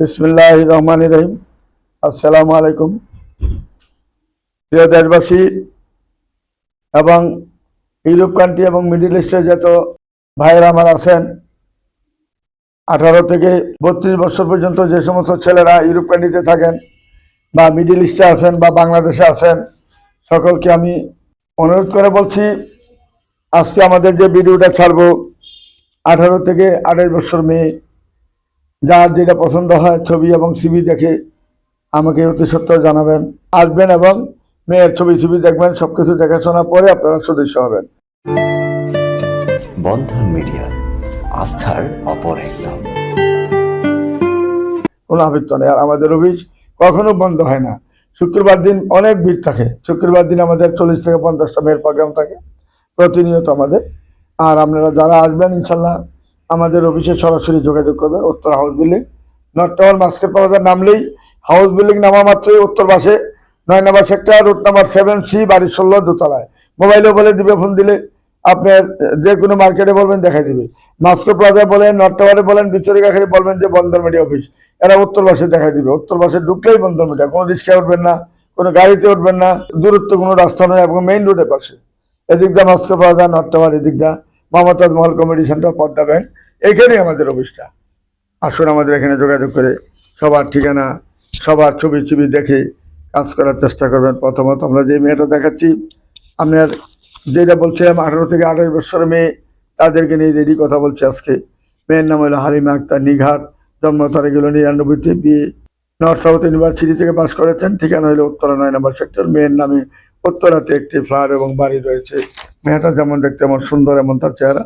বিসমুল্লাহ রহমান রহিম আসসালামু আলাইকুম প্রিয় দেশবাসী এবং ইউরোপ কান্ট্রি এবং মিডিল ইস্টে যত ভাইয়েরা আমার আছেন, আঠারো থেকে বত্রিশ বছর পর্যন্ত যে সমস্ত ছেলেরা ইউরোপ কান্ট্রিতে থাকেন বা মিডিল ইস্টে আছেন বা বাংলাদেশে আছেন, সকলকে আমি অনুরোধ করে বলছি, আজকে আমাদের যে ভিডিওটা ছাড়বো, আঠারো থেকে আঠাশ বছর মেয়ে যার যেটা পছন্দ হয় ছবি এবং সিবি দেখে আমাকে অতি সত্ত্বর জানাবেন আসবেন এবং মেয়ের ছবি ছবি দেখবেন সব কিছু দেখাশোনা পরে আপনারা সদস্য হবেন। বন্ধন মিডিয়া আস্থার অপর এক নাম। কোনো আবৃত্ত নেই আর আমাদের অফিস কখনো বন্ধ হয় না। শুক্রবার দিন অনেক ভিড় থাকে। শুক্রবার দিন আমাদের চল্লিশ থেকে পঞ্চাশটা মেয়ের প্রোগ্রাম থাকে। প্রতিনিয়ত আমাদের। আর আপনারা যারা আসবেন ইনশাল্লাহ আমাদের অফিসে সরাসরি যোগাযোগ করবেন উত্তর house building. North tower Mascot প্লাজার নামলেই হাউস বিল্ডিং নামা মাত্রই উত্তর পাশে। নয় নম্বর sector route number seven C বাড়ির ষোলো, দোতলায়। মোবাইলেও বলে দিবে ফোন দিলে আপনার যে কোনো মার্কেটে বলবেন, দেখাই দিবে। মাস্কো প্লাজায় বলেন নর্থ টাওয়ারে বলেন বিচরি কাছে বলবেন যে, বন্দর মিডিয়া অফিস এরা উত্তর পাশে দেখাই দিবে। উত্তর পাশে ঢুকলেই বন্দর মিডিয়া কোনো রিক্সায় উঠবেন না, কোনো গাড়িতে উঠবেন না। দূরত্ব কোনো রাস্তা নয় এবং মেইন রোডের পাশে। এদিক দা মাস্কো প্লাজা নর্থ টাওয়ার এদিক দা Mumtaz Mahal comedy centre, Padma bank. এইখানেই আমাদের অফিসটা। আসুন আমাদের এখানে যোগাযোগ করে সবার ঠিকানা, সবার ছবি ছবি দেখে কাজ করার চেষ্টা করবেন। প্রথমত আমরা যে মেয়েটা দেখাচ্ছি আপনার যেটা বলছিলাম, আঠারো থেকে আঠাশ বছরের মেয়ে, তাদেরকে নিয়ে যেটি কথা বলছি আজকে। মেয়ের নাম হলো হালিমা আক্তার নিঘার, জন্ম তারিখ হলো নিরানব্বইতে বিয়ে। নর্থ সাউথ ইউনিভার্সিটি থেকে পাশ করেছেন, ঠিকানা হলো উত্তরা নয় নম্বর সেক্টর। মেয়ের নামে উত্তরাতে একটি ফ্ল্যাট এবং বাড়ি রয়েছে। মেয়েটা যেমন দেখতে এমন সুন্দর, এমন তার চেহারা।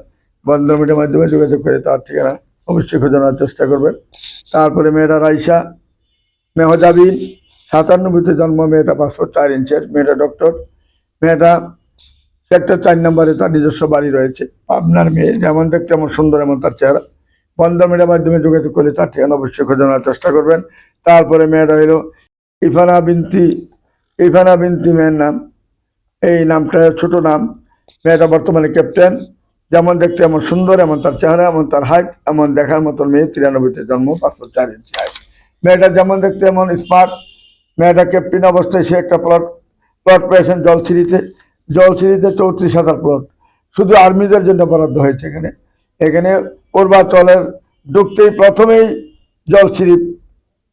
বন্ধ মিডিয়ার মাধ্যমে যোগাযোগ করে তার ঠিকানা অবশ্যই খোঁজানোর চেষ্টা করবেন। তারপরে মেয়েটা রাইসা মেহজাবিন সাতান্নব্বইতে জন্ম, মেয়েটা পাঁচশো চার ইঞ্চের মেয়েটা ডক্টর মেয়েটা সেক্টর চার নম্বরে তার নিজস্ব বাড়ি রয়েছে। পাবনার মেয়ে, যেমন দেখতে এমন সুন্দর, এমন তার চেহারা। বন্ধ মিডিয়ার মাধ্যমে যোগাযোগ করলে তার ঠিকানা অবশ্যই খোঁজানোর চেষ্টা করবেন। তারপরে মেয়েটা হলো ইফানা বিনতি ইফানা বিনতি মেয়ের নাম। এই নামটা ছোট নাম মেয়েটা বর্তমানে ক্যাপ্টেন যেমন দেখতে এমন সুন্দর, এমন তার চেহারা, এমন তার হাইট এমন দেখার মতন মেয়ে তিরানব্বইতে জন্ম পাঁচশো চার ইঞ্চি হাইট মেয়েটা যেমন দেখতে এমন স্মার্ট মেয়েটা ক্যাপ্টেন অবস্থায় সে একটা প্লট প্লট পেয়েছেন জলছিরিতে জলছিরিতে চৌত্রিশ হাজার প্লট শুধু আর্মিদের জন্য বরাদ্দ হয়েছে এখানে। এখানে পূর্বাচলের ঢুকতেই প্রথমেই জলছিরি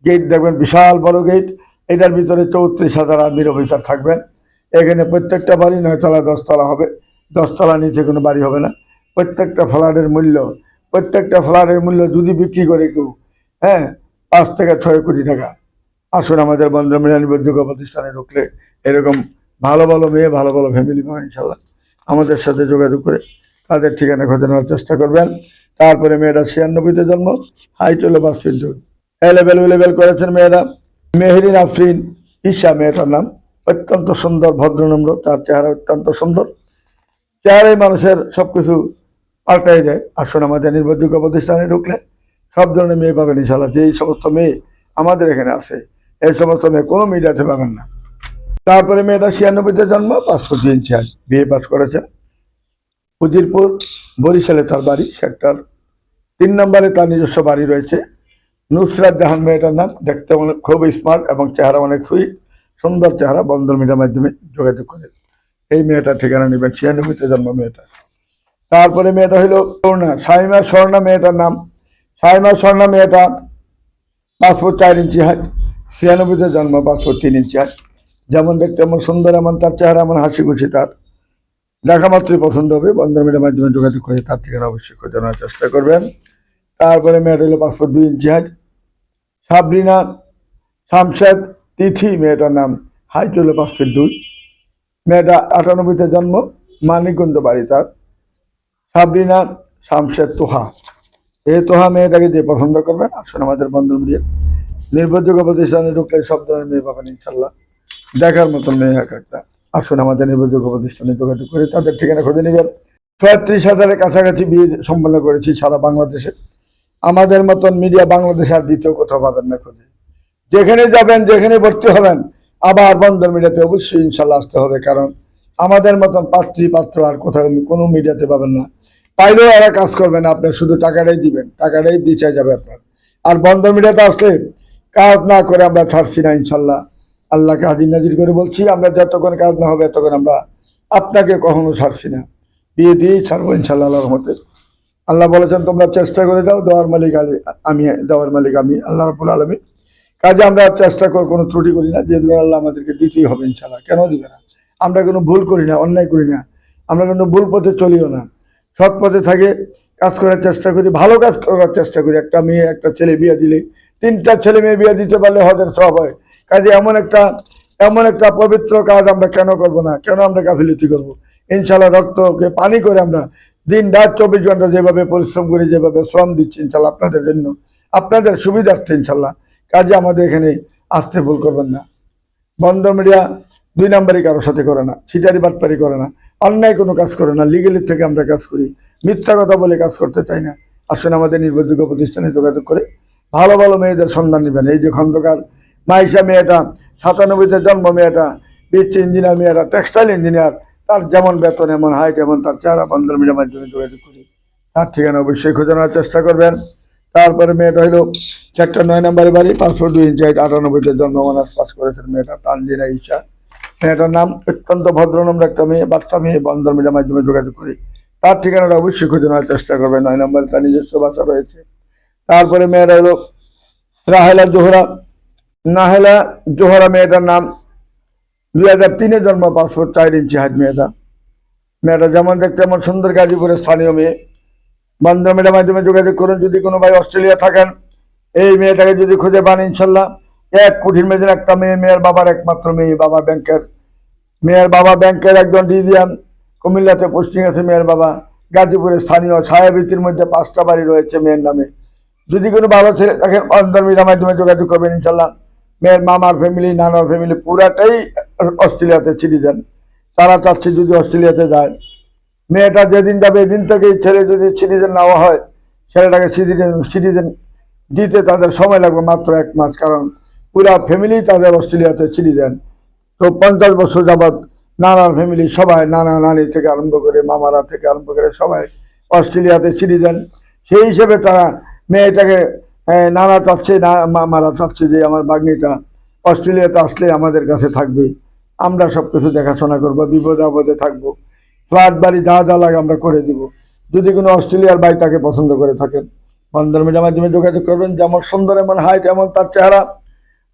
গেট দেখবেন, বিশাল বড় গেট এটার ভিতরে চৌত্রিশ হাজার আর্মির অফিসার থাকবেন। এখানে প্রত্যেকটা বাড়ি নয়তলা, দশতলা হবে। দশতলা নিচে কোনো বাড়ি হবে না। প্রত্যেকটা ফ্ল্যাটের মূল্য, প্রত্যেকটা ফ্ল্যাটের মূল্য যদি বিক্রি করে কেউ হ্যাঁ পাঁচ থেকে ছয় কোটি টাকা। আসুন আমাদের বন্ধু মিলন নির্ভরযোগ্য প্রতিষ্ঠানে ঢুকলে এরকম ভালো ভালো মেয়ে, ভালো ভালো ফ্যামিলি পাবেন ইনশাল্লাহ আমাদের সাথে যোগাযোগ করে তাদের ঠিকানা খুঁজে নেওয়ার চেষ্টা করবেন। তারপরে মেয়েটা ছিয়ানব্বইতে জন্ম হাইট হলো পাঁচ ফিট দুই। এ লেভেল করেছেন মেয়েরা। মেহরিন আফরিন ঈশা মেয়েটার নাম। অত্যন্ত সুন্দর ভদ্রনম্র তার চেহারা অত্যন্ত সুন্দর। চেহারাই মানুষের সব কিছু পাল্টাই দেয় আসুন আমাদের নির্ভরযোগ্য প্রতিষ্ঠানে ঢুকলে সব ধরনের মেয়ে পাবেন ইনশাল্লাহ যেই সমস্ত মেয়ে আমাদের এখানে আছে, এই সমস্ত মেয়ে কোনো মিডিয়াতে পাবেন না। তারপরে মেয়েটা ছিয়ানব্বইতে জন্ম পাঁচশো তিন চার বিয়ে পাস করেছেন। উজিরপুর, বরিশালে তার বাড়ি, সেক্টর তিন নম্বরে তার নিজস্ব বাড়ি রয়েছে। নুসরাত জাহান মেয়েটার নাম, দেখতে অনেক খুব স্মার্ট এবং চেহারা অনেক সুইট সুন্দর চেহারা, বন্ধন মিডিয়ার মাধ্যমে যোগাযোগ করে। এই মেয়েটার ঠিকানা নেবেন, ছিয়ানব্বইতে জন্ম মেয়েটা। তারপরে মেয়েটা হলো স্বর্ণা সাইমা স্বর্ণা মেয়েটার নাম। সাইমা স্বর্ণা মেয়েটা পাঁচ ফুট চার ইঞ্চি হাইট ছিয়ানব্বইতে জন্ম, পাঁচ ফুট তিন ইঞ্চি হাইট যেমন দেখতে এমন সুন্দর, এমন তার চেহারা, এমন হাসি খুশি তার। দেখা মাত্রই পছন্দ হবে, বন্ধন মিডিয়ার মাধ্যমে যোগাযোগ করে তার ঠিকানা অবশ্যই খোঁজে নেওয়ার চেষ্টা করবেন। তারপরে মেয়েটা হলো পাঁচ ফুট দুই ইঞ্চি হাইট সাবরিনা শামশেদ তিথি মেয়েটার নাম হাইট হলো পাঁচ ফিট দুই। মেয়েটা আটানব্বইতে জন্ম, মানিকগঞ্জ বাড়ি তার। সাবরিনা শামশেদ তোহা। এই তোহা মেয়েটাকে যে পছন্দ করবেন আসুন আমাদের বন্ধন মিডিয়া। নির্ভরযোগ্য প্রতিষ্ঠানে ঢুকলে সব ধরনের মেয়ে পাবেন ইনশাল্লাহ। দেখার মতন মেয়ে এক একটা। আসুন আমাদের নির্ভরযোগ্য প্রতিষ্ঠানে যোগাযোগ করে তাদের ঠিকানা খুঁজে নেবেন। ছয়ত্রিশ হাজারের কাছাকাছি বিয়ে সম্পন্ন করেছি সারা বাংলাদেশে। আমাদের মতন মিডিয়া বাংলাদেশে আর দ্বিতীয় কোথাও পাবেন না খুঁজে। যেখানে যাবেন, যেখানে ভর্তি হবেন আবার বন্ধন মিডিয়াতে অবশ্যই ইনশাল্লাহ আসতে হবে, কারণ আমাদের মতন পাত্রী পাত্র আর কোথাও কোনো মিডিয়াতে পাবেন না। পাইলেও এরা কাজ করবেন আপনি শুধু টাকাটাই দিবেন, টাকাটাই বিচার যাবে আপনার। আর বন্ধন মিডিয়াতে আসলে কাজ না করে আমরা ছাড়ছি না ইনশাল্লাহ। আল্লাহকে হাজির নাজির করে বলছি, আমরা যতক্ষণ কাজ না হবে ততক্ষণ আমরা আপনাকে কখনো ছাড়ছি না। বিয়ে দিয়েই ছাড়বো ইনশাল্লাহ আল্লাহর মতে আল্লাহ বলেছেন, তোমরা চেষ্টা করে দাও দেওয়ার মালিক আমি দেওয়ার মালিক আমি, আল্লাহ রবুল আলমী কাজে আমরা চেষ্টা করে কোনো ত্রুটি করি না, যে দিন আল্লাহ আমাদেরকে দিতেই হবে ইনশাল্লাহ কেন দিবে না? আমরা কোনো ভুল করি না, অন্যায় করি না। আমরা কোনো ভুল পথে চলিও না। সৎ পথে থাকে, কাজ করার চেষ্টা করি, ভালো কাজ করার চেষ্টা করি। একটা মেয়ে, একটা ছেলে বিয়ে দিলে, তিনটা ছেলে মেয়ে বিয়ে দিতে পারলে হদের সব হয়। কাজে এমন একটা এমন একটা পবিত্র কাজ আমরা কেন করব না? কেন আমরা গাফিলতি করব? ইনশাল্লাহ রক্তকে পানি করে আমরা দিন রাত চব্বিশ ঘণ্টা যেভাবে পরিশ্রম করি, যেভাবে শ্রম দিচ্ছি ইনশাল্লাহ আপনাদের জন্য, আপনাদের সুবিধার্থে ইনশাল্লাহ কাজে আমাদের এখানে আসতে ভুল করবেন না। বন্ধ মিডিয়া দুই নাম্বারই কারোর সাথে করে না ছিটারি বাটপারি করে না, অন্যায় কোনো কাজ করে না লিগেলের থেকে আমরা কাজ করি, মিথ্যা কথা বলে কাজ করতে চাই না। আসলে আমাদের নির্ভরযোগ্য প্রতিষ্ঠানে যোগাযোগ করে ভালো ভালো মেয়েদের সন্ধান নেবেন। এই যে খন্দকার মাইশা মেয়েটা, সাতানব্বইতে জন্ম মেয়েটা বিচ্ছি ইঞ্জিনিয়ার মেয়েটা টেক্সটাইল ইঞ্জিনিয়ার তার যেমন বেতন এমন হাইট এমন তার চেহারা বন্ধন মিডিয়ার মাধ্যমে যোগাযোগ করি। তার ঠিকানা অবশ্যই খোঁজানোর চেষ্টা করবেন। তারপরে মেয়েটা হইল সেক্টর নয় নম্বরের বাড়ি, পাঁচশো দুই ইঞ্চি হাইট, আটানব্বইতে জন্ম অনার্স পাস করেছেন মেয়েটা তানজিনা ঈশা। মেয়েটার নাম অত্যন্ত ভদ্রনম্র একটা মেয়ে, বাচ্চা মেয়ে বন্ধন মিডিয়ার মাধ্যমে যোগাযোগ করি। তার ঠিকানাটা অবশ্যই খুঁজে নেওয়ার চেষ্টা করবে, নয় নম্বরে তার নিজস্ব বাচ্চা রয়েছে। তারপরে মেয়েরা হলো রাহেলা জোহরা। নাহেলা জোহরা মেয়েটার নাম দুই হাজার তিনে জন্ম পাসপোর্ট চার ইঞ্চি হাত মেয়েটা। মেয়েটা যেমন দেখতে তেমন সুন্দর গাজীপুরের স্থানীয় মেয়ে। বন্ধন মিডিয়ার মাধ্যমে যোগাযোগ করুন, যদি কোনো ভাই অস্ট্রেলিয়া থাকেন, এই মেয়েটাকে যদি খুঁজে পান, ইনশাল্লাহ। এক কুঠির মেয়েদের একটা মেয়ে, মেয়ের বাবার একমাত্র মেয়ে, বাবা ব্যাংকের। মেয়ের বাবা ব্যাংকের একজন ডিজিএম, কুমিল্লাতে পোস্টিং আছে মেয়ের বাবা। গাজীপুরের স্থানীয় ছায়াবৃত্তির মধ্যে পাঁচটা বাড়ি রয়েছে মেয়ের নামে। যদি কোনো ভালো ছেলে বন্ধন মিডিয়ার মাধ্যমে যোগাযোগ করবেন, ইনশাল্লাহ। মেয়ের মামার ফ্যামিলি নানার ফ্যামিলি পুরাটাই অস্ট্রেলিয়াতে সিটিজেন তারা চাচ্ছে যদি অস্ট্রেলিয়াতে যায়। মেয়েটা যেদিন যাবে, এদিন থেকেই ছেলে যদি সিটিজেন নেওয়া হয়, ছেলেটাকে সিটিজেন সিটিজেন দিতে তাদের সময় লাগবে মাত্র এক মাস, কারণ পুরা ফ্যামিলি তাদের অস্ট্রেলিয়াতে সিটিজেন তো পঞ্চাশ বছর যাবৎ নানার ফ্যামিলি সবাই, নানা নানি থেকে আরম্ভ করে মামারা থেকে আরম্ভ করে সবাই অস্ট্রেলিয়াতে সিটিজেন সেই হিসেবে তারা মেয়েটাকে নানা চাচ্ছে, না, মামারা চাচ্ছে যে আমার বাগ্নিটা অস্ট্রেলিয়াতে আসলে আমাদের কাছে থাকবে। আমরা সব কিছু দেখাশোনা করব, বিপদে আপদে থাকব। ফ্ল্যাট বাড়ি যা যা লাগে আমরা করে দিব। যদি কোনো অস্ট্রেলিয়ার ভাই তাকে পছন্দ করে থাকেন বন্ধন মিডিয়ার মাধ্যমে যোগাযোগ করবেন, যেমন সুন্দর, এমন হাইট, এমন তার চেহারা।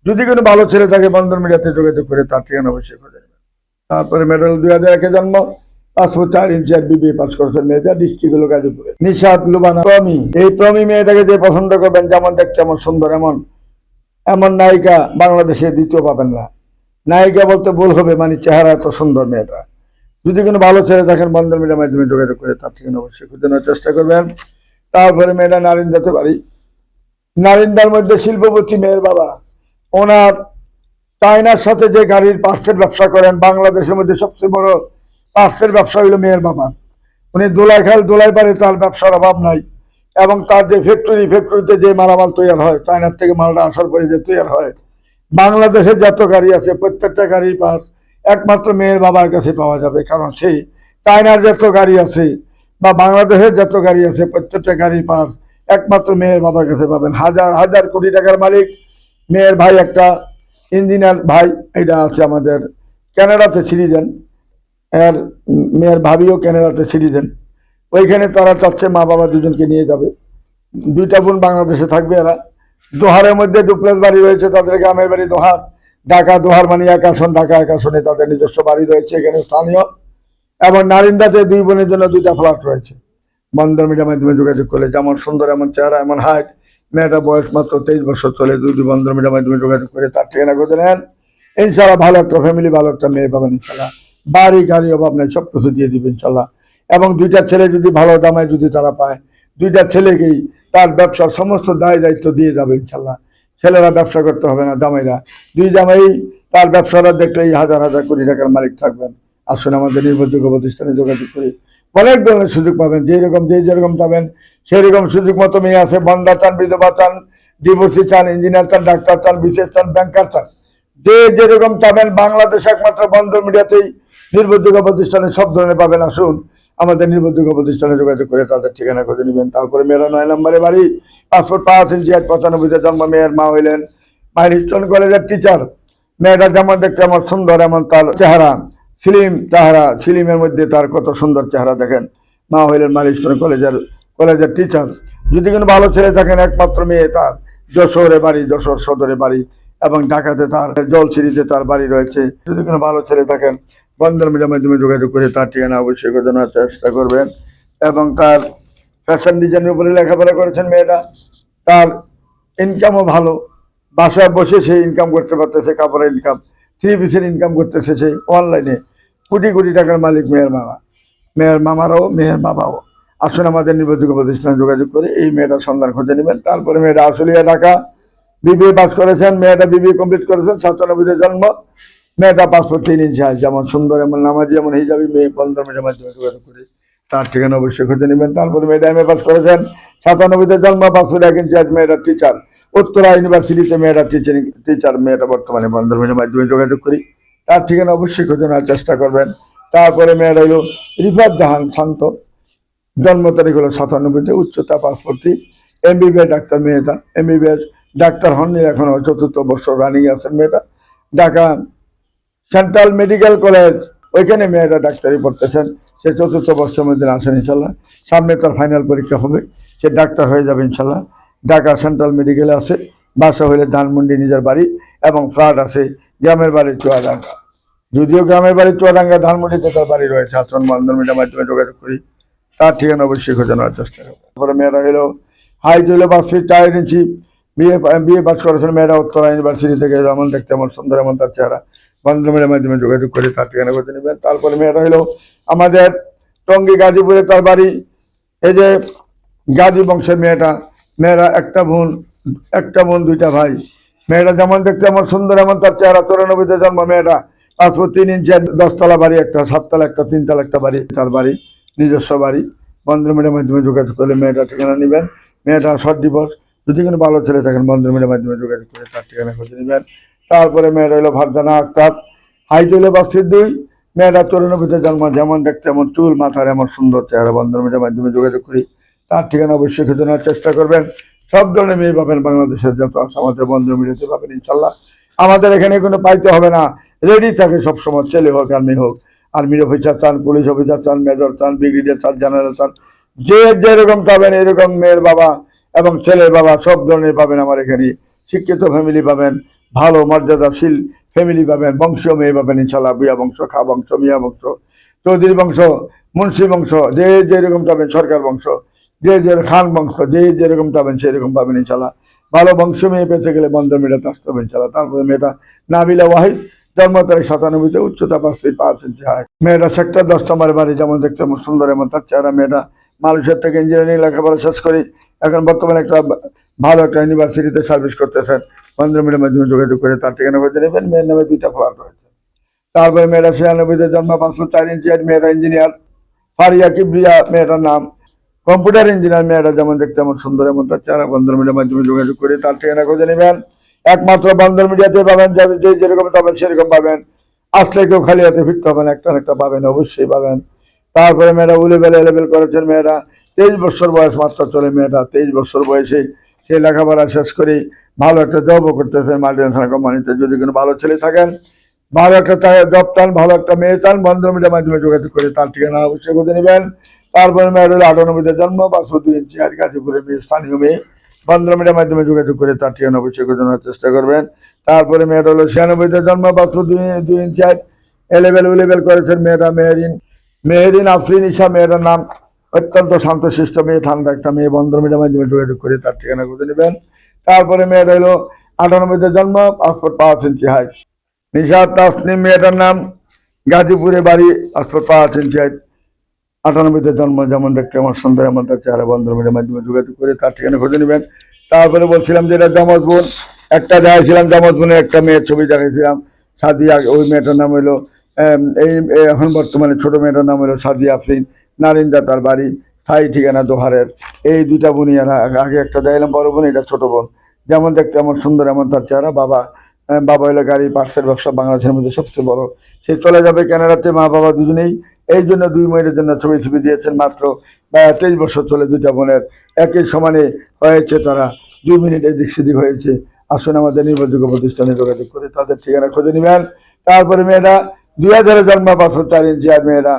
যদি কোনো ভালো ছেলে থাকে বন্ধন মিডিয়াতে যোগাযোগ করে, তার ঠিকানা অবশ্যই খুঁজে নেবেন তারপরে মেডেল দুই হাজার একে জন্ম পাঁচশো চার ইঞ্চি আর বিবিএ পাস করেছেন মেয়েটা ডিস্ট্রিক্ট হলো গাজীপুরে। নিশাদ লুবানা, প্রমি। এই প্রমি মেয়েটাকে যে পছন্দ করবেন, যেমন দেখতে এমন সুন্দর, এমন এমন নায়িকা বাংলাদেশে দ্বিতীয় পাবেন না। নায়িকা বলতে ভুল হবে মানে চেহারা এত সুন্দর মেয়েটা। যদি কোনো ভালো ছেলে থাকেন বন্ধন মিডিয়ার মাধ্যমে যোগাযোগ করে তার থেকে অবশ্যই খুঁজে নেওয়ার চেষ্টা করবেন। তারপরে মেয়েটা নারিন্দাতে পারি নারিন্দার মধ্যে শিল্পপতি মেয়ের বাবা। ওনার চায়নার সাথে যে গাড়ির পার্সের ব্যবসা করেন, বাংলাদেশের মধ্যে সবচেয়ে বড় পার্সের ব্যবসা হইল মেয়ের বাবা উনি দোলাই খাল দোলাই পারে তার ব্যবসার অভাব নাই। এবং তার যে ফ্যাক্টরি ফ্যাক্টরিতে যে মালামাল তৈরি হয়, চায়নার থেকে মালটা আসার পরে যে তৈরি হয় বাংলাদেশের যত গাড়ি আছে, প্রত্যেকটা গাড়ির পার্স একমাত্র মেয়ের বাবার কাছে পাওয়া যাবে, কারণ সেই চায়নার যত গাড়ি আছে বা বাংলাদেশের যত গাড়ি আছে, প্রত্যেকটা গাড়ি পার্স একমাত্র মেয়ের বাবার কাছে পাবেন। হাজার হাজার কোটি টাকার মালিক, মেয়ের ভাই একটা ইঞ্জিনিয়ার ভাই, এটা আছে আমাদের ক্যানাডাতে সিটিজেন। এর মেয়ের ভাবিও ক্যানাডাতে সিটিজেন। ওইখানে তারা চাচ্ছে মা বাবা দুজনকে নিয়ে যাবে। দুইটা বোন বাংলাদেশে থাকবে এরা। দোহারের মধ্যে ডুপ্লেস বাড়ি রয়েছে, তাদের গ্রামের বাড়ি দোহার। ঢাকা, দোহার মানে এক আসন, ঢাকা এক আসনে তাদের নিজস্ব বাড়ি রয়েছে এখানে স্থানীয়। এবং নারিন্দাতে দুই বোনের জন্য দুইটা ফ্ল্যাট রয়েছে। বন্ধন মিডিয়ার মাধ্যমে যোগাযোগ করলে যেমন সুন্দর, এমন চেহারা, এমন হাইট মেয়েটা বয়স মাত্র তেইশ বছর চলে, দুই বন্ধন মিডিয়ার মাধ্যমে যোগাযোগ করে তার ঠিকানা করে নেন। ইনশাল্লাহ ভালো একটা ফ্যামিলি ভালো একটা মেয়ে পাবেন ইনশাল্লাহ বাড়ি, গাড়ি অভাব নেই সব কিছু দিয়ে দিবে ইনশাল্লাহ এবং দুইটা ছেলে যদি ভালো দামে যদি তারা পায়, দুইটা ছেলেকেই তার ব্যবসার সমস্ত দায় দায়িত্ব দিয়ে যাবে ইনশাল্লাহ ছেলেরা ব্যবসা করতে হবে না জামাইরা। দুই জামাই তার ব্যবসাটা দেখলেই হাজার হাজার কোটি টাকার মালিক থাকবেন। আসুন আমাদের নির্ভরযোগ্য প্রতিষ্ঠানে যোগাযোগ করি। অনেক ধরনের সুযোগ পাবেন, যেই রকম যে যেরকম পাবেন সেই রকম সুযোগ মতো মেয়ে আছে বন্দা চান, বিধবা চান ডিভোর্সি চান ইঞ্জিনিয়ার চান, ডাক্তার চান, বিশেষ চান ব্যাংকার চান। যে যেরকম পাবেন বাংলাদেশ একমাত্র বন্ধ মিডিয়াতেই নির্ভরযোগ্য প্রতিষ্ঠানে সব ধরনের পাবেন। আসুন আমাদের নির্ভরযোগ্য প্রতিষ্ঠানে যোগাযোগ করে তাদের ঠিকানা খুঁজে নেবেন। তারপরে মেয়েরা নয় নম্বরে বাড়ি, পাসপোর্ট পাওয়া ইঞ্চি এক পঁচানব্বইতে জন্ম, মেয়ের মা হইলেন মাইলস্টোন কলেজের টিচার মেয়েটা যেমন দেখতে আমার সুন্দর, এমন তার চেহারা, সিলিম চেহারা, সিলিমের মধ্যে তার কত সুন্দর চেহারা দেখেন। মা হইলেন মাইলস্টোন কলেজের কলেজের টিচার যদি কোনো ভালো ছেলে থাকেন, একমাত্র মেয়ে তার, যশোরে বাড়ি, যশোর সদরে বাড়ি এবং ঢাকাতে তার জল জলছিরিতে তার বাড়ি রয়েছে। যদি কোনো ভালো ছেলে থাকেন বন্ধন মিডিয়ার মাধ্যমে যোগাযোগ করে তার ঠিকানা অবশ্যই জানার চেষ্টা করবেন। এবং তার ফ্যাশন ডিজাইনের উপরে লেখাপড়া করেছেন মেয়েটা। তার ইনকামও ভালো। বাসায় বসে সে ইনকাম করতে পারতেছে, কাপড়ের ইনকাম থ্রি পিসের ইনকাম করতেছে সে অনলাইনে কোটি কোটি টাকার মালিক মেয়ের মামা। মেয়ের মামারাও, মেয়ের বাবাও। আসুন আমাদের নির্ভরযোগ্য প্রতিষ্ঠানে যোগাযোগ করে এই মেয়েটার সন্ধান খুঁজে নেবেন। তারপরে মেয়েটা আসলিয়া ঢাকা। বিবিএ পাস করেছেন, মেয়েটা বিবিএ কমপ্লিট করেছেন, সাতানব্বইতে জন্ম। মেয়েটা পাসপোর্ট তিন ইঞ্চি যেমন সুন্দর, এমন নামাজ যেমন হিসাবে মেয়ে পনেরো মিটার মাধ্যমে যোগাযোগ করে তার ঠিকানা অবশ্যই খুঁজে নেবেন। তারপরে মেয়েটা এম এ পাস করেছেন। সাতানব্বইতে জন্ম পাসপোর্ট এক ইঞ্চি আজ মেয়েটা টিচার উত্তরা ইউনিভার্সিটিতে মেয়েটা টিচারিং টিচার মেয়েটা বর্তমানে পনেরো মিটার মাধ্যমে যোগাযোগ করি। তার ঠিকানা অবশ্যই খুঁজে নেওয়ার চেষ্টা করবেন। তারপরে মেয়েটা হলো রিফাত জাহান শান্ত। জন্ম তারিখ হলো সাতানব্বইতে, উচ্চতা পাসপোর্টটি এমবিবিএস ডাক্তার মেয়েটা এমবিবিএস ডাক্তার হননি এখনও, চতুর্থ বছর রানিং আছেন মেয়েটা। ঢাকা সেন্ট্রাল মেডিকেল কলেজ ওইখানে মেয়েরা ডাক্তারি পড়তেছেন। সে চতুর্থ বর্ষের মধ্যে আসেন ইনশাল্লাহ সামনে তার ফাইনাল পরীক্ষা হবে। সে ডাক্তার হয়ে যাবে ইনশাল্লাহ ঢাকা সেন্ট্রাল মেডিকেলে আছে। বাসা হইলে ধানমন্ডি নিজের বাড়ি এবং ফ্ল্যাট আছে। গ্রামের বাড়ি চুয়াডাঙ্গা। যদিও গ্রামের বাড়ি চুয়াডাঙ্গা, ধানমন্ডিতে তার বাড়ি রয়েছে। বন্ধন মিডিয়ার মাধ্যমে যোগাযোগ করি। তার ঠিকানা অবশ্যই খোঁজে নেওয়ার চেষ্টা করব। তারপরে মেয়েরা হলো হাইট হলো বাসি টায়ার ইঞ্চি বিয়ে বিয়ে পাস করেছেন মেয়েরা উত্তরা ইউনিভার্সিটি থেকে যেমন দেখতে আমার সুন্দর, এমন তার চেহারা। বন্ধুমের মাধ্যমে যোগাযোগ করে তার ঠিকানা করতে নেবেন। তারপরে মেয়েরা হলো আমাদের টঙ্গী গাজীপুরে তার বাড়ি। এই যে গাজী বংশের মেয়েটা, মেয়েরা একটা বোন একটা বোন, দুইটা ভাই। মেয়েটা যেমন দেখতে আমার সুন্দর, এমন তার চেহারা। চৌরানব্বইতে জন্ম মেয়েটা পাঁচশো তিন ইঞ্চি দশতলা বাড়ি একটা, সাততলা একটা, তিনতলা একটা বাড়ি, তার বাড়ি, নিজস্ব বাড়ি। মিডিয়ার মাধ্যমে যোগাযোগ করলে মেয়েটা ঠিকানা নেবেন। মেয়েটা শর্ট ডিভোর্স যদি কোনো ভালো ছেলে থাকেন বন্ধন মিডিয়ার মাধ্যমে যোগাযোগ করে তার ঠিকানা খুঁজে নেবেন। তারপরে মেয়েটা হলো ভারদানা আক্তার। হাইট হলো বাস্তির দুই মেয়েটা চৌরানব্বইতে জন্ম, যেমন দেখতে এমন চুল, মাথার এমন সুন্দর চেহারা। বন্ধন মিডিয়ার মাধ্যমে যোগাযোগ করি, তার ঠিকানা অবশ্যই খুঁজে নেওয়ার চেষ্টা করবেন। সব ধরনের মেয়ে পাবেন বাংলাদেশের, যত আছে আমাদের বন্ধন মিডিয়াতে পাবেন, ইনশাল্লাহ। আমাদের এখানে কোনো পাইতে হবে না। রেডি থাকে সবসময়, ছেলে হোক আর মেয়ে হোক। আর্মির অফিসার চান পুলিশ অফিসার চান মেজর চান ব্রিগেডিয়ার চান জেনারেল চান, যে যেরকম পাবেন এরকম মেয়ের বাবা এবং ছেলের বাবা সব ধরনের পাবেন আমার এখানে। শিক্ষিত ফ্যামিলি পাবেন, ভালো, মর্যাদাশীল ফ্যামিলি পাবেন, বংশ মেয়ে পাবেন ইনশাল্লাহ, বিয়া বংশ, খা বংশ, মিয়া বংশ, চৌধুরী বংশ, মুন্সি বংশ, যে যেরকম পাবেন সরকার বংশ, যে যে খান বংশ, যে যেরকম পাবেন সেরকম পাবেন ইনশাল্লাহ। ভালো বংশ মেয়ে পেতে গেলে বন্ধ মেয়েটা আসতে হবে ইনশাল্লাহ। তারপরে মেয়েটা নাবিলা ওয়াহিদ, জন্ম তারিখ সাতানব্বইতে, উচ্চতা পাঁচ ফিট পাঁচ ইঞ্চি হয় মেয়েটা সেক্টর দশ নম্বরের বাড়ি, যেমন দেখতে সুন্দর, এমন তার চেহারা। মেয়েটা মালয়েশিয়ার থেকে ইঞ্জিনিয়ারিং লেখাপড়া শেষ করি। এখন বর্তমানে একটা ভালো একটা ইউনিভার্সিটিতে সার্ভিস করতেছেন। বন্ধ মিডিয়ার মাধ্যমে যোগাযোগ করে তার ঠিকানা করতে নেবেন মেয়ের নামে দুইটা ফ্ল্যাট রয়েছে। তারপরে মেয়েরা ছিয়ানব্বইতে জন্ম পাঁচশো চার ইঞ্চি আর মেয়েরা ইঞ্জিনিয়ার ফারিয়া কিবরিয়া মেয়েটার নাম। কম্পিউটার ইঞ্জিনিয়ার মেয়েরা যেমন দেখতে এমন সুন্দর, এমন তার চেহারা বন্ধন মিডিয়ার মাধ্যমে যোগাযোগ করে তার ঠিকানা খুঁজে নেবেন একমাত্র বন্ধন মিডিয়াতে পাবেন যাদের যে যেরকম পাবেন সেরকম পাবেন। আসলে কেউ খালি হাতে ফিরতে হবে না, একটা একটা পাবেন, অবশ্যই পাবেন। তারপরে মেয়েরা উলেবেল এলেবেল করেছেন মেয়েরা। তেইশ বছর বয়স মাত্র চলে মেয়েটা, তেইশ বছর বয়সে সে লেখাপড়া শেষ করে ভালো একটা জবও করতেছেন মাল্টিনেশনাল কোম্পানিতে যদি কোনো ভালো ছেলে থাকেন, ভালো একটা জব চান ভালো একটা মেয়ে চান বন্ধন মিডিয়ার মাধ্যমে যোগাযোগ করে তার ঠিকানা অবশ্যই করতে নেবেন। তারপরে মেয়ের হলো আটানব্বইতে জন্ম পাঁচশো দুই ইঞ্চি আর গাজীপুরে মেয়ে, স্থানীয় মেয়ে। বন্ধন মিডিয়ার মাধ্যমে যোগাযোগ করে তার ঠিকানা অবশ্যই করে নেওয়ার চেষ্টা করবেন। তারপরে মেয়েটা হলো ছিয়ানব্বইতে জন্ম পাঁচশো দুই দুই ইঞ্চি আর এলেবেল উলেবেল করেছেন মেয়েটা মেহরিন মেহরিন আফরিন ইসা মেয়েটার নাম অত্যন্ত শান্তশিষ্ট মেয়ে, ঠান্ডা একটা মেয়ে মিডিয়ার মাধ্যমে যোগাযোগ করে তার ঠিকানা খুঁজে নেবেন। তারপরে মেয়েটা হলো আটানব্বইতে জন্ম, পাসপোর্ট পাওয়া ইঞ্চি হাইট। নিশা তাসনিম, মেয়েটার নাম গাজীপুরে বাড়ি, পাসপোর্ট পাওয়া ইঞ্চি হাইট। আটানব্বইতে জন্ম, যেমন দেখতে আমার সুন্দর, এমন তার চেহারা বন্ধন মিডিয়ার মাধ্যমে যোগাযোগ করে তার ঠিকানা খুঁজে নেবেন। তারপরে বলছিলাম যে এটা জামত বোন, একটা দেখাইছিলাম জামত বোনের একটা মেয়ের ছবি দেখাইছিলাম। সাদিয়া, ওই মেয়েটার নাম হলো এই এখন বর্তমানে ছোট মেয়েটার নাম হলো সাদিয়া আফরিন। নারিন্দা তার বাড়ি, স্থায়ী ঠিকানা দোহারের। এই দুইটা বোনই আগে একটা দেখলাম, বড় বোন, এটা ছোট বোন। যেমন দেখতে এমন সুন্দর, এমন তার চেহারা। বাবা বাবা হলো গাড়ি, পার্সেল ব্যবসা, বাংলাদেশের মধ্যে সবচেয়ে বড়। সে চলে যাবে কানাডাতে মা বাবা দুজনেই। এই জন্য দুই মেয়ের জন্য ছবি ছবি দিয়েছেন মাত্র তেইশ বছর চলে দুইটা বোনের। একই সমানে হয়েছে তারা। দুই মিনিট এদিক সেদিক হয়েছে। আসুন আমাদের নির্ভরযোগ্য প্রতিষ্ঠানে যোগাযোগ করে তাদের ঠিকানা খুঁজে নেবেন। তারপরে মেয়েরা দুই হাজারে জন্ম বছর চার ইঞ্চি আর মেয়েরা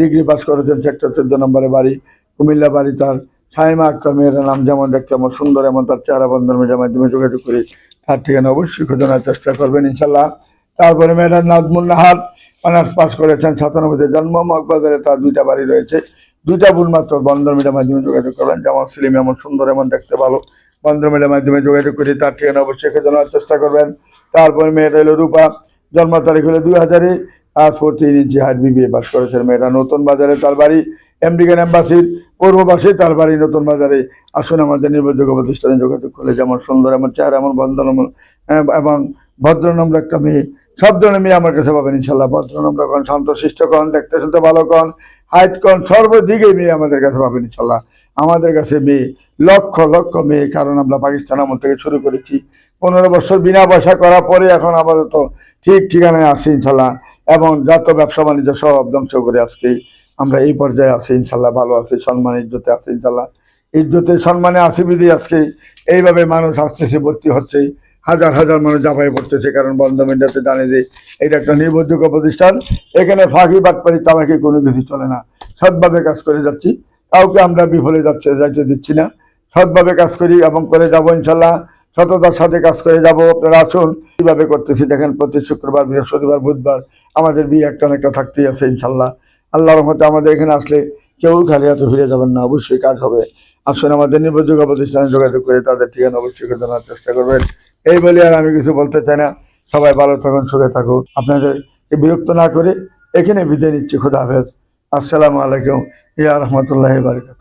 ডিগ্রি পাস করেছেন সেক্টর চোদ্দ নম্বরে বাড়ি, কুমিল্লা বাড়ি তার। সাইমা আক্তার মেয়েরা নাম যেমন দেখতে এমন সুন্দর, এমন তার চেহারা বন্ধন মেয়েদের মাধ্যমে যোগাযোগ করে। তার ঠিকানা অবশ্যই খোঁজানোর চেষ্টা করবেন ইনশাল্লাহ তারপরে মেয়েরা নাজমুল নাহার, অনার্স পাস করেছেন, সাতানব্বইতে জন্ম, মগবাজারে তার দুইটা বাড়ি রয়েছে। দুইটা বোন মাত্র বন্ধন মেয়েদের মাধ্যমে যোগাযোগ করবেন, যেমন সিলিম এমন সুন্দর, এমন দেখতে ভালো। বন্ধন মেয়েদের মাধ্যমে যোগাযোগ করে, তার ঠিকানা অবশ্যই খোঁজানোর চেষ্টা করবেন। তারপরে মেয়েটা হলো রূপা জন্ম তারিখ হলে দুই হাজারে আজ ফোর তিন ইঞ্চি হাইট বিবিএ পাস করেছেন মেয়েরা নতুন বাজারে তার বাড়ি আমেরিকান এম্বাসির পূর্ববাসী তার বাড়ি নতুন বাজারে আসুন আমাদের নির্ভরযোগ্য প্রতিষ্ঠানে যোগাযোগ করলে যেমন সুন্দর এমন চেহারা এমন বন্ধন এমন আহ, এবং ভদ্রনম্র একটা মেয়ে। সব ধরনের মেয়ে আমার কাছে পাবেন ইনশাল্লাহ। ভদ্রনম্র কন শান্তশিষ্ট কন দেখতে শুনতে ভালো কন হাইট সর্বদিকে মেয়ে আমাদের কাছে পাবেন ইনশাল্লাহ। আমাদের কাছে মেয়ে, লক্ষ লক্ষ মেয়ে, কারণ আমরা পাকিস্তান আমল থেকে শুরু করেছি। পনেরো বছর বিনা পয়সা করার পরে এখন আপাতত ঠিক ঠিকানায় আসি ইনশাল্লাহ। এবং যত ব্যবসা বাণিজ্য সব ধ্বংস করে আজকে আমরা এই পর্যায়ে আছি ইনশাল্লাহ, ভালো আছি, সম্মান ইজ্জতে আছি ইনশাল্লাহ। ইজ্জতে সম্মানে আসি বিধি আজকে। এইভাবে মানুষ আসতেছে ভর্তি হচ্ছে। হাজার হাজার মানুষ জাপাই পড়তেছে, কারণ বন্ধ মিডিয়াতে জানে যে এটা একটা নির্ভরযোগ্য প্রতিষ্ঠান। এখানে ফাঁকি বাটপারি তালাকি কোনো কিছু চলে না। সৎভাবে কাজ করে যাচ্ছি। কাউকে আমরা বিফলে যাচ্ছে, যাইতে দিচ্ছি না। সৎভাবে কাজ করি এবং করে যাব ইনশাল্লাহ। সততার সাথে কাজ করে যাব। আপনারা আসুন। কীভাবে করতেছি দেখেন, প্রতি শুক্রবার, বৃহস্পতিবার, বুধবার আমাদের বিয়ে একটা একটা থাকতেই আছে ইনশাল্লাহ। আল্লাহর রহমতে আমাদের এখানে আসলে কেউ খালি হাতে ফিরে যাবেন না, অবশ্যই কাজ হবে। আসুন আমাদের নির্ভরযোগ্য প্রতিষ্ঠানে যোগাযোগ করে তাদের ঠিকানা অবশ্যই জানার চেষ্টা করবেন। এই বলে আর আমি কিছু বলতে চাই না। সবাই ভালো থাকুন, সুখে থাকুন। আপনাদেরকে বিরক্ত না করে এখানে বিদায় নিচ্ছি। খুদা হাফেজ। আসসালামু আলাইকুম। ইয়া রহমতুল্লাহ বারকাত